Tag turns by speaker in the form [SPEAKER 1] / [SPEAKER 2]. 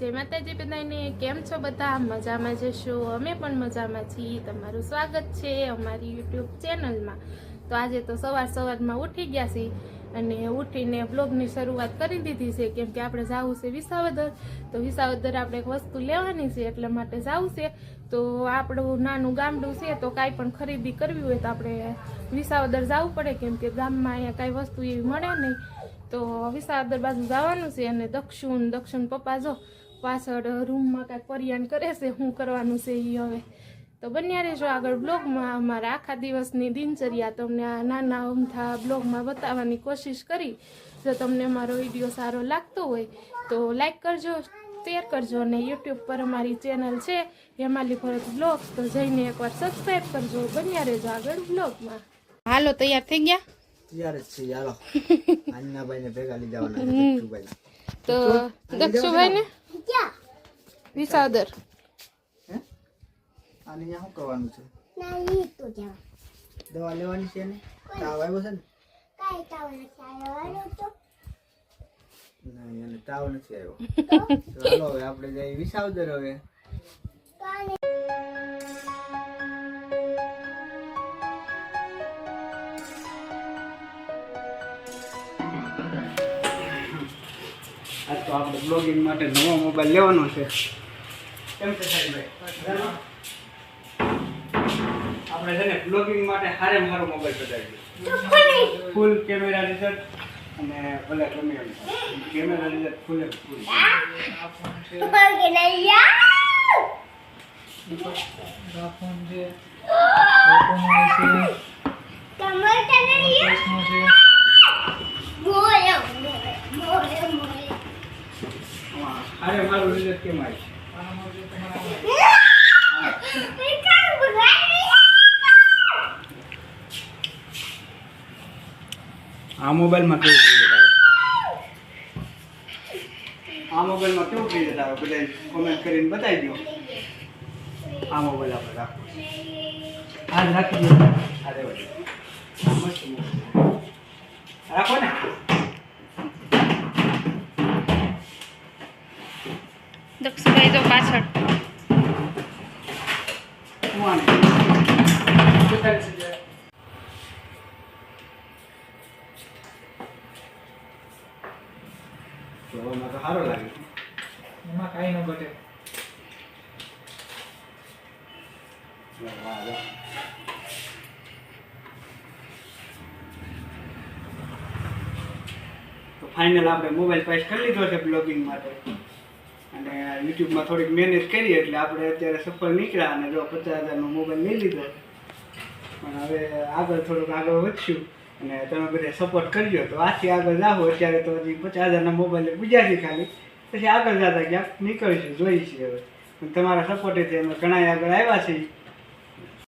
[SPEAKER 1] જય માતાજી બધાને, કેમ છો બધા? મજામાં જશો? અમે પણ મજામાં છીએ. તમારું સ્વાગત છે અમારી યુટ્યુબ ચેનલમાં. તો આજે તો સવાર સવારમાં ઉઠી ગયા છીએ અને ઉઠીને બ્લોગની શરૂઆત કરી દીધી છે, કેમ કે આપણે જવું છે વિસાવદર. તો વિસાવદર આપણે એક વસ્તુ લેવાની છે, એટલા માટે જવું છે. તો આપણું નાનું ગામડું છે, તો કાંઈ પણ ખરીદી કરવી હોય તો આપણે વિસાવદર જવું પડે, કેમ કે ગામમાં અહીંયા કાંઈ વસ્તુ એવી મળે નહીં. તો વિસાવદર બાજુ જવાનું છે અને દક્ષિણ દક્ષિણ પપ્પા જો પાછળ રૂમમાં કાંઈક પરિયાણ કરે છે શું કરવાનું છે એ હવે. તો બન્યા રહેજો આગળ બ્લોગમાં અમારા આખા દિવસની દિનચર્યા તમને આ નાના અમથા બ્લોગમાં બતાવવાની કોશિશ કરી. જો તમને અમારો વીડિયો સારો લાગતો હોય તો લાઈક કરજો શેર કરજો અને યુટ્યુબ પર અમારી ચેનલ છે હેમાલી ભરત બ્લોગ્સ તો જઈને એકવાર સબસ્ક્રાઈબ કરજો. બન્યા રહેજો આગળ બ્લોગમાં હાલો તૈયાર થઈ ગયા?
[SPEAKER 2] તૈયાર જ છે ભેગા
[SPEAKER 1] તો દક્ષુભાઈ ને વિસાવદર
[SPEAKER 2] હે? આને અહીંયા શું કરવાનું છે? દવા લેવાની છે ને તાવ આવ્યો છે ને? નહીં એને તાવ નથી આવ્યો. તો? ચાલો હવે આપણે જઈએ વિસાવદર હવે. આજ તો આપણે બ્લોગિંગ માટે નવો મોબાઈલ લેવાનો છે. કેમ છે સાહેબભાઈ આપણે છે ને બ્લોગિંગ માટે હારે મારો મોબાઈલ બતાવી ફૂલ કેમેરા રિઝલ્ટ અને ભલે ગમે એમ કેમેરા રિઝલ્ટ ફૂલે ફૂલ હારે મારું રિઝલ્ટ કેમ આવી આ મોબાઈલમાં કેવું રિઝલ્ટ આવે આ મોબાઈલમાં કેવું રિઝલ્ટ આવે બધા કોમેન્ટ કરીને બતાવી દો આ મોબાઈલ આપણે રાખો આજ રાખી દો અરે. રાખો ને.
[SPEAKER 1] દક્ષુભાઈ તો પાછળ
[SPEAKER 2] સારો લાગે
[SPEAKER 3] એમાં કાંઈ ન ઘટે.
[SPEAKER 2] તો ફાઇનલ આપણે મોબાઈલ પાસ કરી લીધો છે બ્લોગિંગ માટે અને યુટ્યુબમાં થોડીક મહેનત કરી એટલે આપણે અત્યારે સફળ નીકળ્યા અને જો પચાસ હજારનો મોબાઈલ લઈ લીધો. પણ હવે આગળ થોડુંક આગળ વધશું અને તમે બધા સપોર્ટ કરજો. તો આથી આગળ જાઓ, અત્યારે તો હજી પચાસ હજારના મોબાઈલ બીજા છે ખાલી. પછી આગળ જતા ક્યાંક નીકળીશું, જોઈશું હવે. તમારા સપોર્ટેથી અમે ઘણા આગળ આવ્યા છીએ.